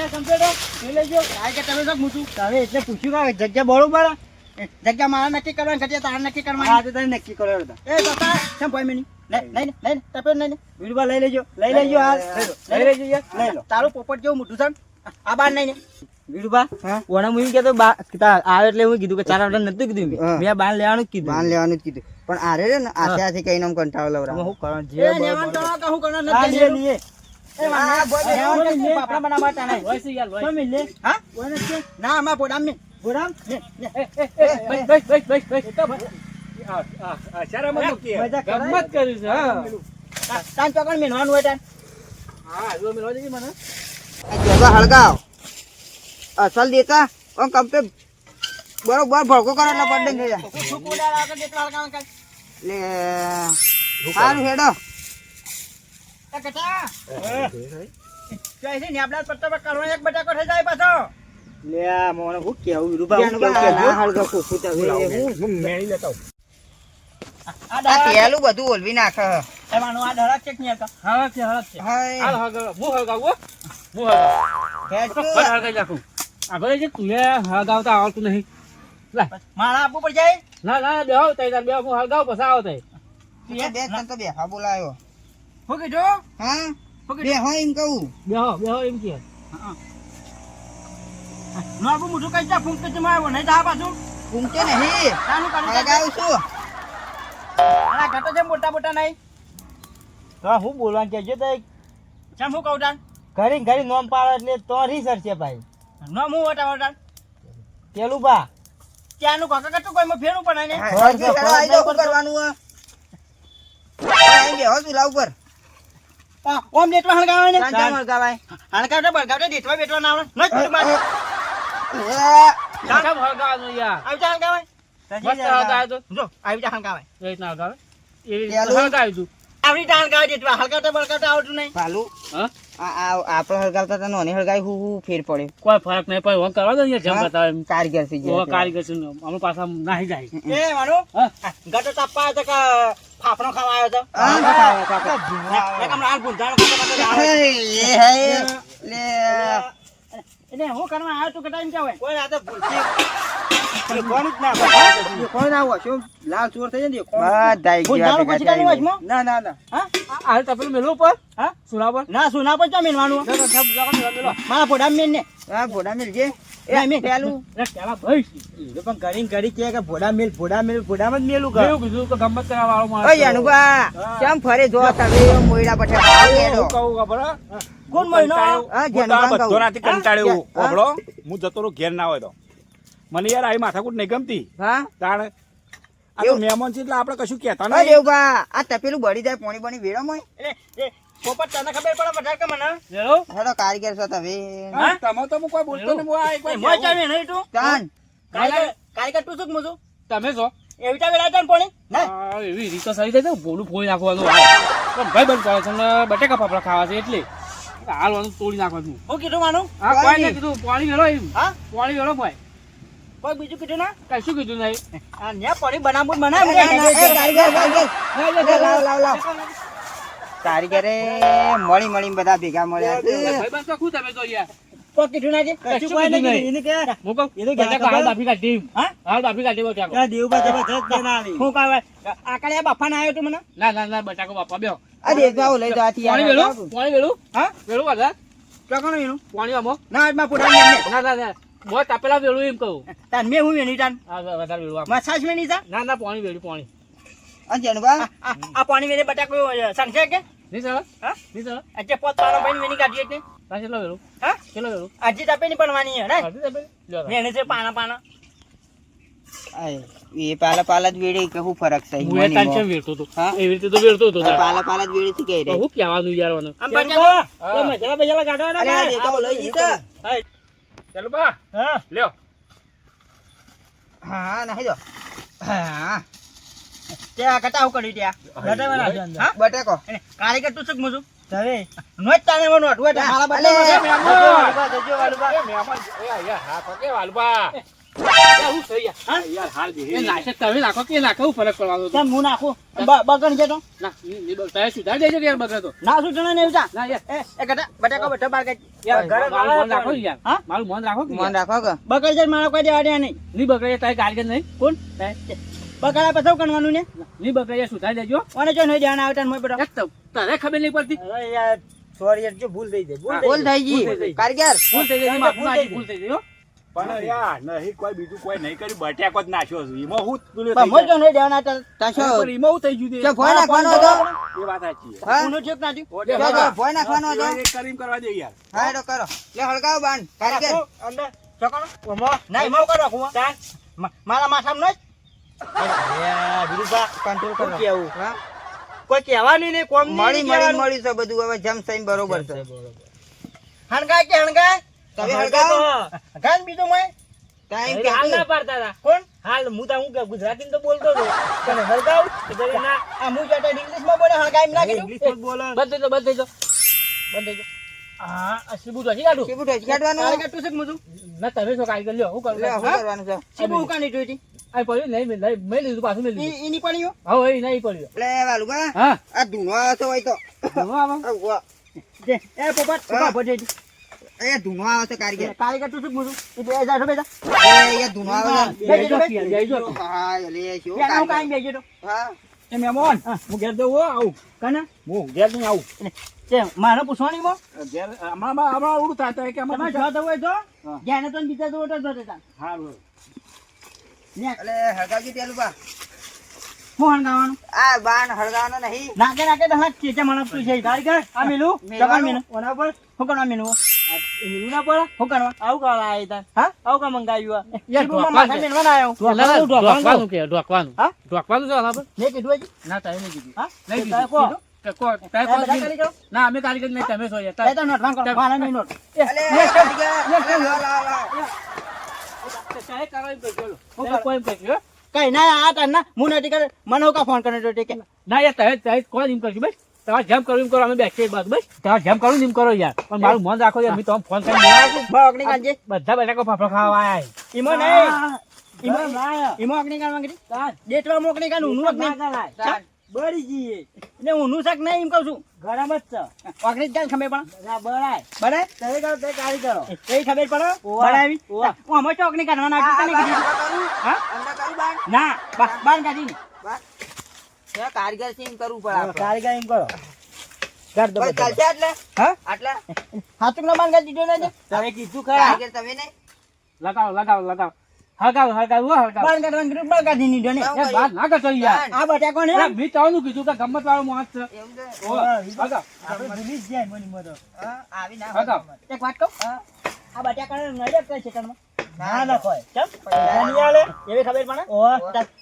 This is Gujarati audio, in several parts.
જગ્યા કમ્પ્લીટ લઈ લેજો. કાંઈ કે તમે શું પૂછું. તમે એટલે પૂછ્યું કે જગ્યા બરોબર જગ્યા મારા નક્કી કરવાની જગ્યા તારે નક્કી કરવાની. હા તો તમે નક્કી કરો એ બાપા કેમ કોઈ મિનિટ નહીં નહીં. નહીં તપે નહીં વીરબા લઈ લેજો. લઈ લેજો આ. લઈ લેજો યાર. લઈ લો. તારું પોપટ જેવું મોટું છે આ બાર નહીં હા? ઓના મુઈ બા તા- આવે એટલે હું કીધું કે ચાર આટલા નતું કીધું મેં. બાન લેવાનું કીધું. બાન લેવાનું જ કીધું. પણ આરે રે ને આથે આથે કઈ નામ કંટાળો લવરા હું? જે બોલ, નથી, ના અમારા કરાય. છે, હા. તાન ચોકડ મેનવાનું હોય તાન. હા, જો મેળવા દેજે મને. જગા હળગાવ. અસલ દેતા ઓમ કંપે બરોબર ભડકો કરો એટલે પડે થઈ જાય. લે સારું હેડો. લે, આ મોને હું કેવું, વીરુબા, હું જાનું કેવું, બા, કેવું? ના હળગા ફૂફૂ તો હવે હું- હું મેળી લેતો આવું. આ તેલું બધું ઓલવી નાખે હળક છે, હળક છે. હાલ, હળગાવ. હું હળગાવું, હો. હું હળગાવું. હેડજો. નાખું. આગળ જે તું એ હળગાવતા નહીં મારા આપવું પડી જાય ના ના બેહો તઈ બેહો હું હળગાવ પછી આવો તઈ બે તને તો બે હા બોલાયો હું કીધું હા બે હા એમ કહું બેહો બેહો એમ કે છે નહીં મોટા છું તો હું બોલવાનું કહેજો તો ઘરી ઘરી નોમ પાડો એટલે તો રીસર છે ભાઈ પેલું બા ત્યાંનું હેડો, આઈ કોઈ શું કરવાનું હે? આઈ બેહો ચૂલા ઉપર ઓમ લેટવા હણગાવે ને બળગાવતા દેઠવા બેઠવા ના આવડે. ન કેમ યાર? આવી જા હળગાવે મસ્ત હળગાવ્યો તો. જો આવી જા હળગાવે એ રીતના હળગાવે એ? હળગાવ્યું તું. આવી જા હળગાવે દેઠવા. હળગાવતા બળગાવતા આવડતું નહીં. ભાલુ. હા? આપણે હળગાવતા હતા નોની હળગાવી હું હું ફેર પડે કોઈ ફરક નહીં પણ હું કરવા દો ને જમ? બતાવે કારીગર થઈ ઓ ગયા છે. કારીગર છે ને, અમે પાછા નાહી જાય એ માનો હા ગટો તાપવા હતો કે ફાફડો ખાવા આવ્યો તો હા, ખાતો જ આવે. હે, એ હે, લે. એટલે હું કરવા આવ્યો તું કટાઈને જાવ કોઈ આ તો ભૂલથી કોણ જ ના કોણ ના શું? લાલ ચોર થઈ જાય ને? ગયા પછી કાઢી ના ના ના. હા? આ- આ તપેલું મેલું ઉપર? હા? સુના પર? ના પર ચા મેલવાનું. મારા પોડા મેલ ને. હા ભોડા મિલજે એ ના, મેલ. પેલું. પેલા ભાઈ. પણ ઘડી ઘડી કહે કે ભોડા મિલ ભોડા મિલ ભોડામાં જ મેલું કર ગમત કરવા વાળો માણસ ઓય અનુભા કેમ ફરે જો તમે મોયડા પઠે આવ. હું કહું ખબર હે? કોણ મહિનો આ બધો કહું. કંટાળ્યો. ઓબળો હું જતો રહું ઘેર ના હોય તો. મને યાર આવી માથાકૂટ નહીં ગમતી. હા? તાણ આ તો મહેમાન છે એટલે આપણે કશું કહેતા આ તપેલું બળી જાય પોણી બની વેડો મોય પોપટ તને ખબર પડે વધારે કે મને? હેલો? હેડો કારીગર છો તમે. હા, તમે તો હું કોઈ બોલતો નહીં, હું આ એક મોય ચાલે નહીં તું? ચાન કારીગર કારીગર તું શું કે તમે છો? એવી પોણી? આ એવી રીતે સરી જાય તો બોલું. ભાઈ બંધ કરે છે બટેકા પાપડા ખાવા છે એટલે. હાલવાનું તોડી નાખવાનું હું કીધું માનું હા કોઈ. નહીં કીધું પાણી વેળો એમ હા પાણી વેળો ભાઈ કોઈ બીજું કીધું ના કઈ શું કીધું નહીં આ ન્યા પડી બનાવું ના, ના, બનાવ લાવ લાવ લાવ કારીગરે મળી મળી બધા ભેગા મળ્યા. ભાઈ બસ તો ખુદ તમે તો યાર કોઈ કીધું ના છે કશું કોઈ નહીં એને કે હું કહું એ તો ગયા બટેકા બાફી કાઢી હા? હાલ બાફી કાઢી દઉં ત્યાં હું કાવા આકડે બાફા ના આવ્યો તું મને ના ના ના બટાકો બાપા બેહો આ દેખાવ લઈ જવાથી પાણી વેલું પાણી વેલું હા? વેલું પાણી આમો. ના ના ના ના. તાપેલા વેલું એમ કહું. તાન મે હું એની તાન? હા વધારે વેલું તા? ના ના પાણી વેલું પાણી. આ જનબા આ પાણી મેલે બટાકો કે? નહીં સર. હા? નહીં સર. આજે પોત પાનો ભાઈ મેની કાઢીએ એટલે કેટલો વેલું હા? કેટલો વેલું આજે તાપે ની પડવાની હે ને? અડધી તાપે? લ્યો છે પાના પાના એ પાલા પાલા જ વેડે કે શું ફરક છે હું એ તાન ચમ વેરતો હતો. હા? એવી રીતે તો વેડતો તો પાલા પાલા જ વેડે થી કહી રે. તો હું કહેવાનું યાર મને? આમ હા. તો મસાલા બજાલા કાઢો અરે આ દેખાવ લઈ જીતા. ચાલો બા. હા. લ્યો. હા હા નાખી દો. હા. તે આ કટા હું કરી ત્યાં બટાકા નાખજો અંદર. હા? બટેકો. કાલે કે તું શું મુજુ હવે નો જ તાને મનો અટવા અલે, બટાકા વાલુબા, જજો, વાલુબા. મહેમાન, એ આયા, હા, પગે વાલબા. તમે નાખો કે નાખો ફરક પડવાનો હું નાખું બ- છે તો ના ની- ની બગ- તમે સુધારી દેજો યાર બગડે તો ના શું જણા ને ના યાર એ એ ગટા બટાકા બાર કાઢ. યાર ઘરે મારું રાખો યાર હા? મારું મન રાખો મન રાખો કે બગડ છે મારો કોઈ દેવા દે નહીં ની બગડે તારે કારીગર નહીં કોણ? બગડા પછી કરવાનું ને ની બગડે સુધારી દેજો ઓને જો નહીં આવતા મોય બેઠો તારે ખબર નહીં પડતી અરે યાર સોરી યાર જો ભૂલ થઈ ગઈ ભૂલ થઈ ગઈ ભૂલ થઈ ગઈ. ભૂલ થઈ ગઈ ભૂલ થઈ ગઈ. ભૂલ થઈ ગઈ હો. પણ યાર નહીં કોઈ બીજું કોઈ નહીં કર્યું. બટાકો જ નાખ્યો છે. એમાં હું પેલું થઈ મોય નહીં દેવાના તાશો એમાં હું થઈ ગયું તે? ચો નાખવાનો હતો? એ વાત સાચી હા? ઊનું થયું કે ના થયું? ઓકે, ચો, ચો, બાબા. ફોન નાખવાનો હતો. કરીમ કરવા દે યાર. હા એડો કરો. લે હળગાવો બાણ. કારીગર અંદર. ચોકano. ઓમો. ના, એમાં હું કરવા રાખું, હો? મા- મારા માથામાં? વિરુભા, control કરો. હા કોઈ કહેવાનું નહીં, કોમ મળી મળી મળી છે બધું. હવે જમ સઈન બરોબર છે. હણગાય કે હણગાય? તમે હળગાવો હણગાય ને બીજું મોય? ટાઈમ હાલ ના પાડતા હતા. કોણ? હાલ, હું તો હું કે ગુજરાતી તો બોલતો હતો. તને હળગાવ તો ના. આ હું જાતે ઇંગ્લિશમાં બોલે, હળગાય એમ ના કીધું? ઇંગ્લિશમાં જાઓ, બંધ જાઓ. બંધ થઈ જાઓ. હા, આ શીબુ તો હજી કાઢું. તો ઢોચી આ તારે છે મુજુ ના, તમે શું કાઈ લ્યો, હું કરું? હું હા? કરવાનું છે શીબુ ઉકાની જોઈતી. આ પડ્યું? નહીં, મેં- મેં લીધું, પાછું મેં લીધું. એની ઈની હા હવે એ નહીં પડ્યું. લે વાલુબા હા, આ ધૂનો આવતો હોય તો ધૂનો આવો. જે, એ પોપટ, ઊભા ભો જઈતી. એ ધૂનો આવે છે કારીગર કાલે કાઢતું છે કે મુજું? બે હજાર રૂપિયા એ ધૂનો આવે છે બે જજો, બે. બેસજો, બેસજો. હા લે શું ત્યાં હું કારીગર? કાંઈ બેસી જતો. હા એ મહેમાન હું ઘેર જવું આવું કને? હું ઘેર નહીં આવું તે મારે પૂછવાની બો? ઘેર હમણાં હમણાં ઉડું થાય કે અમારે જો તો જો. હા. ને તો બીજા તો જો દેતા. આ બાણ નહીં નાકે નાકે હાથ ચેચા મને પૂછે. કારીગર, આ મેલું? મેલવાનું. ચકાણ ઓના પર? કરવા મેલું? ના આયા આ? આયો. તારે? ના, લો. હું નથી કરે મને હું કા ફોન કરે કે ના યાર તહે તમે કોણ એમ કરશું બસ તમારે જેમ કરવું એમ કરો અમે બેસીએ બાદ બસ. તમારે જેમ કરવું એમ કરો યાર. પણ મારું મન રાખો યાર મેં તમને ફોન કાંજે બધા બટાકો ફાફડો ખાવા આવ્યા ઈમો નહીં. ઈમો ઈમો માંગી ડેટવા મોકલી કાન ઉનું બળી જઈએ શાક નહીં એમ કહું છું. ગરમ જ છે. પણ. બળાય. બળાય? તમે કરો તે કારી કરો. એ ખબર પડે? બળાવી હું અમે અગ્નિ કાઢવા નાખી? હા કરું? ના બા- બાર કાઢી ને કારીગર છે એમ કરવું પડે કારીગર એમ કરો. કાઢ દો ચાલશે આટલે? હા? આટલે? હાથું ના બાર દીધો ને તમે કીધું કારીગર તમે નહીં? લગાવો લગાવો લગાવો. હળગાવો હળગાવો હો, હળગાવો બાર કાઢવાનું કીધું બાર કાઢી દીધો ને. એ વાત ના કરશો યાર આ બટા કોણ મેં તમને કીધું કે ગમત વાળો માણસ છે. એવું છે? ઓ, હળગાવો. આપણે ભૂલી જ જાય મની મતો હા, આવી ના હળગાવો. એક વાત કહું? આ બટાકા નડે કઈ છે કણમાં ના ના નખોય કેમ પૈસા આલે. એવી ખબર પડે? ઓ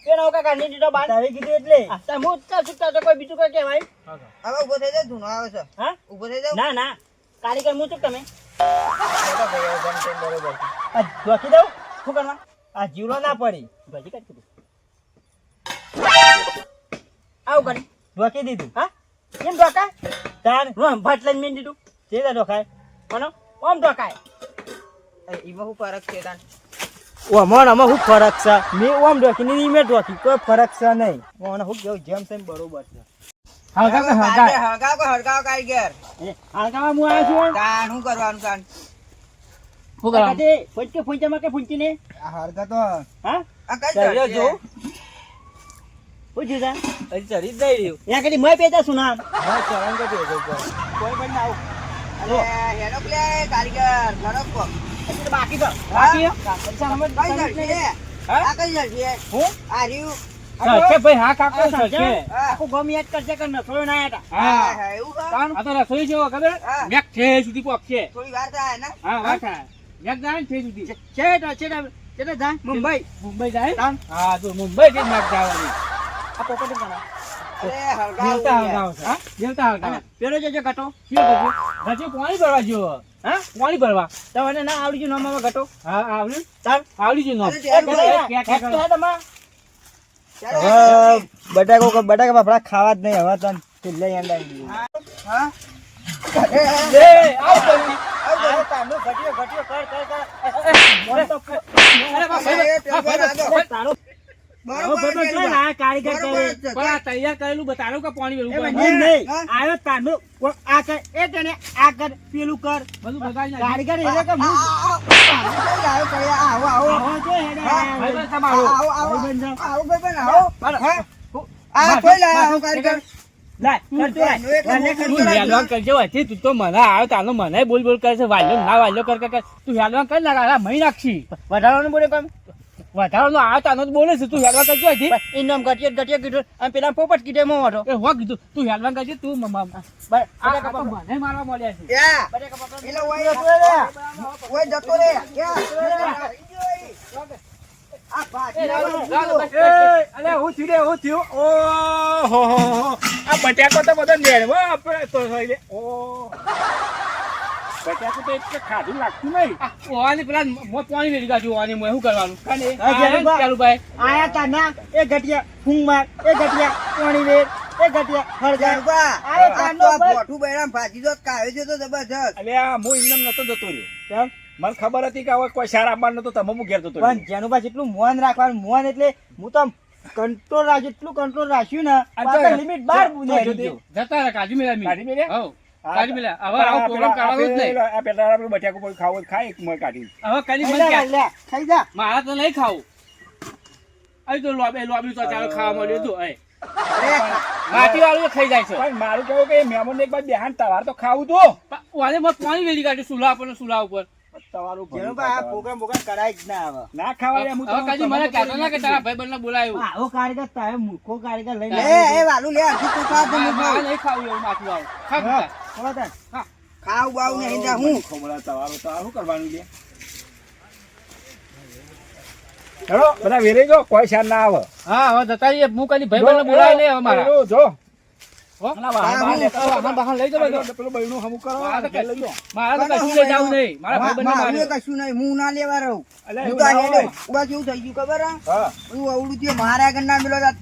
કે નો કાકા ની દીધો બાર તારે કીધું એટલે. આ હું તો છૂટતા તો કોઈ બીજું કોઈ કહેવાય. હવે ઊભો થઈ જાઓ, ધૂનો આવે છે. હા? ઊભો થઈ જાઓ. ના ના. કારીગર હું ચૂક તમે બેઠો ભાઈ, હવે જેમ તેમ? બરોબર છે. આ જોખી દઉં? શું કરવા? આ જીવડો ના પડી. ભજી કાઢ કીધું આવું કરી. ધોકી દીધું. હા? કેમ ઢોકાય તાર ભાટ લઈને મેં દીધું. તે ઢોકાય કોનો? ઓમ એ, એમાં શું ફરક છે તાન? ઓમણ આમાં શું ફરક છે મેં ઓમ ઢોકી ની મેં ઢોકી કોઈ ફરક છે નહીં ઓને હું કેવું જેમ તેમ બરોબર છે હળગાવો હળગાવો. હળગાવો કે હળગાવો કારીગર? એ હાલકામાં હું આવ્યો છું તાન શું કરવાનું તાન? શું કરવાનું? કાકા ફૂંચી માં કે ફૂંચી ને આ હળગા તો હા આ કઈ? જો. પૂછ્યું તા ચડી જ નહીં રહ્યું ત્યાં કદી મય પેતા શું નામ હા ચરણ કે કોઈ પણ ના આવું અલે, હેલો પ્લે કારીગર, તો બાકી તો. બાકી હો. પૈસા અમે હા? કઈ ચડશે? હું? આ રહ્યું? સરખે ભાઈ હા કાકો આ સરખે. સરખે. આખું ગમ યાદ કરશે કે નથોડો ના હા, હા એવું છે? કાન? આ તો રસોઈ જેવો ખબર. મેક છે સુધી પોકશે થોડી વાર થાય ને? હા વાત થાય. મેક જાય ને છે સુધી છેટા છેટા છેટા જા. મુંબઈ. મુંબઈ જાય? હા તો મુંબઈ થી મેક જવાની. આ જ દેવતા હળગાવો છે દેવતા હળગાવો પેલો જજો ઘટો શું કરજો હજી પાણી ભરવા જેવો હા પાણી ભરવા તમને ના આવડી ગયું નામ ગટો હા આવડ્યું તાન. આવડી ગયું નામ. અરે, ત્યાં એ ભાઈ, ક્યાં ક્યાં હેડ તમાર. ચાલો. બટાકો બટાકા બાપડા ખાવા જ નહીં હવે તને છેલ્લે યાદ હા? લે આવ કરી આ તારનો ઘટ્યો ઘટ્યો કર કર કર અરે બા ભાઈ બા ભાઈ તારો મને આવ્યો તાનો મને બોલ બોલ કરે છે વાલ્યો ના વાલ્યો કર તું હેલવાન કર ના મહી નાખશી. વધારાનું બોલે કોમ? વધારાનો આ તાનો જ બોલે છે તું હેલવા કરજો હજી ઇનામ નામ ઘટ્યો ઘટ્યો કીધું અને પેલા પોપટ કીધે મો વાંધો. એ હો કીધું તું હેલવા કરજે તું મ- મ- બ- આ બટાકા મને મારવા મળ્યા છે. પેલો ઓય. જતો રે. ઓય જતો રે. કે આ અલે હું થયું રે હું થયું. ઓહો આ બટાકો તો બધો નેડવો આપણે તો ઓ. બટાકો તો એટલે ખાધું લાગતું નહીં. ઓવાની પેલા મો પાણી વેરી ગાજુ ઓવાની મોય શું કરવાનું? કાને ચાલુભાઈ આયા તા ના એ ઘટિયા ફૂંગ માર એ ઘટિયા પાણી વેર એ ઘટિયા હળગાર જાણવા. આયો આ તારનો તો આ બસ. ભોઠું બૈરામ ભાજી તો કાવ્યો છે તો જબરજસ્ત. અલે આ હું એમને નતો જતો રહ્યો. મને ખબર હતી કે હવે કોઈ સારા આપવાનું નતો તમે હું ઘેર જતો રહ્યો. પણ જેનું પાસે એટલું મોન રાખવાનું મોન એટલે હું તો કંટ્રોલ રાખ એટલું કંટ્રોલ રાખ્યું ને આ તો- પાછળ લિમિટ બાર જતા રહે કાજુ મેળા મેલ્યા? હવ કાજુ મેલા હવે આવો પ્રોગ્રામ કરવાનો જ નહીં. આ પેલા આપણે બટાકો કોઈ ખાવો ખાય એક મોય કાઢી હવે કદી લે, મને લે, ક્યાં? લે, ખાઈ જા. મારા તો નહીં ખાવું. અહીં તો લોબે લોબી તો ચાલો ખાવા મળ્યું હતું અહીં. માટી વાળું ખાઈ જાય છે. પણ મારું કેવું કે મહેમાન એક બાદ બેહાન તવાર તો ખાવું તો. પણ મત પાણી વેરી કાઢ્યું સુલા પર ને સુલા ઉપર. તમારું પાસે પ્રોગ્રામ કરાય જ ના આવે ના ખાવા હું હવે કાજી મને કહેતો ના કે તારા ભાઈ બંને બોલાયું આવો કારીગર તારે મૂર્ખો કારીગર લઈ લે એ વાલું લે હજી તું ખા તો હું નહીં ખાવું એવું માથું વાળું ખા. હા, ખા. બોલો તાર. ખાવ બાવ નહીં જા હું? ખમણા તવારો તો શું કરવાનું લે હેલો બધા વેરી જો કોઈ શાન ના આવે. હા હવે જતા રહીએ. હું કદી ભાઈ મારા. જો. ઘેર ના મેલો જાત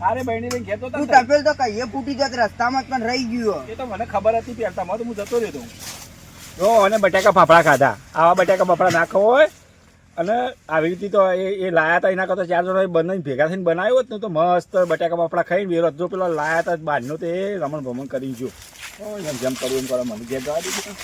અરે બહેની લઈને ઘેતો તો. તપેલ તો કહીએ ફૂટી જત રસ્તામાં પણ રહી ગયો એ તો મને ખબર હતી પહેરતા તો હું જતો રહ્યો તો જો અને બટાકા ફાફડા ખાધા. આવા બટાકા ફાફડા ના ખાવ હોય અને આવી રીતે તો એ એ લાયા હતા એના કરતા ચાર જણા બંને ભેગા થઈને બનાવ્યો જ ને તો મસ્ત બટાકા ફાફડા ખાઈને વેરો. જો પેલો લાયા હતા બહારનો તો એ રમણ ભમણ કરી ગયો જેમ કરવું એમ કરો મને ઘેર જવા દીધું